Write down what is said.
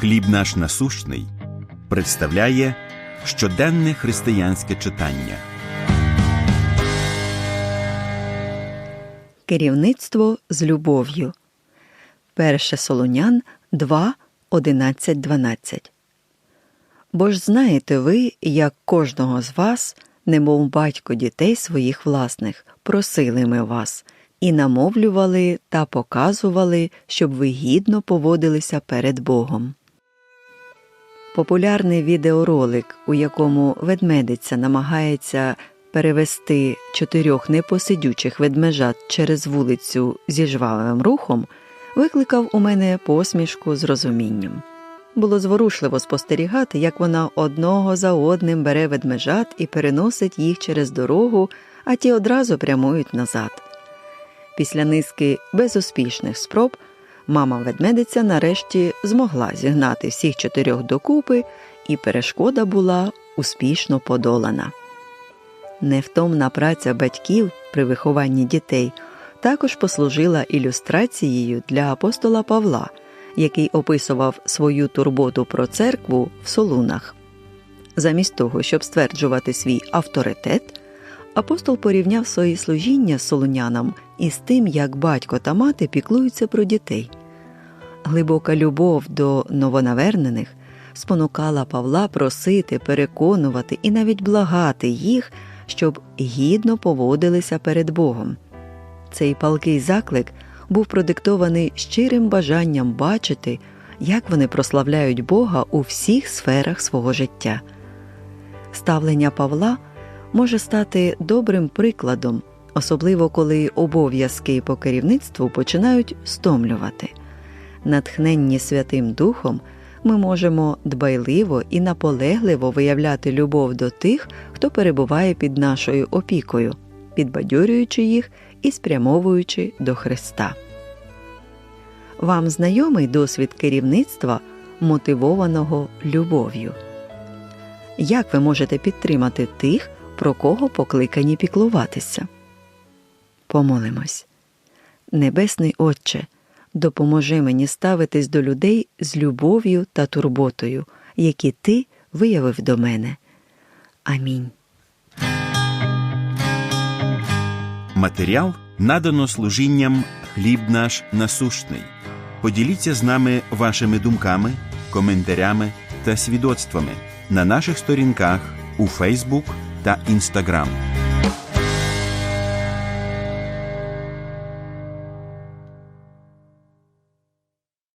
Хліб наш насущний представляє щоденне християнське читання. Керівництво з любов'ю. 1 Солонян 2, 11, 12. Бо ж знаєте ви, як кожного з вас, немов батько дітей своїх власних, просили ми вас і намовлювали та показували, щоб ви гідно поводилися перед Богом. Популярний відеоролик, у якому ведмедиця намагається перевести чотирьох непосидючих ведмежат через вулицю зі жвавим рухом, викликав у мене посмішку з розумінням. Було зворушливо спостерігати, як вона одного за одним бере ведмежат і переносить їх через дорогу, а ті одразу прямують назад. Після низки безуспішних спроб мама ведмедиця нарешті змогла зігнати всіх чотирьох докупи, і перешкода була успішно подолана. Невтомна праця батьків при вихованні дітей також послужила ілюстрацією для апостола Павла, який описував свою турботу про церкву в Солунах. Замість того, щоб стверджувати свій авторитет, апостол порівняв свої служіння солунянам із тим, як батько та мати піклуються про дітей. Глибока любов до новонавернених спонукала Павла просити, переконувати і навіть благати їх, щоб гідно поводилися перед Богом. Цей палкий заклик був продиктований щирим бажанням бачити, як вони прославляють Бога у всіх сферах свого життя. Ставлення Павла може стати добрим прикладом, особливо коли обов'язки по керівництву починають стомлювати. Натхненні Святим Духом ми можемо дбайливо і наполегливо виявляти любов до тих, хто перебуває під нашою опікою, підбадьорюючи їх і спрямовуючи до Христа. Вам знайомий досвід керівництва, мотивованого любов'ю. Як ви можете підтримати тих, про кого покликані піклуватися? Помолимось. Небесний Отче, допоможи мені ставитись до людей з любов'ю та турботою, які ти виявив до мене. Амінь. Матеріал надано служінням Хліб наш насущний. Поділіться з нами вашими думками, коментарями та свідоцтвами на наших сторінках у Фейсбук та Інстаграм.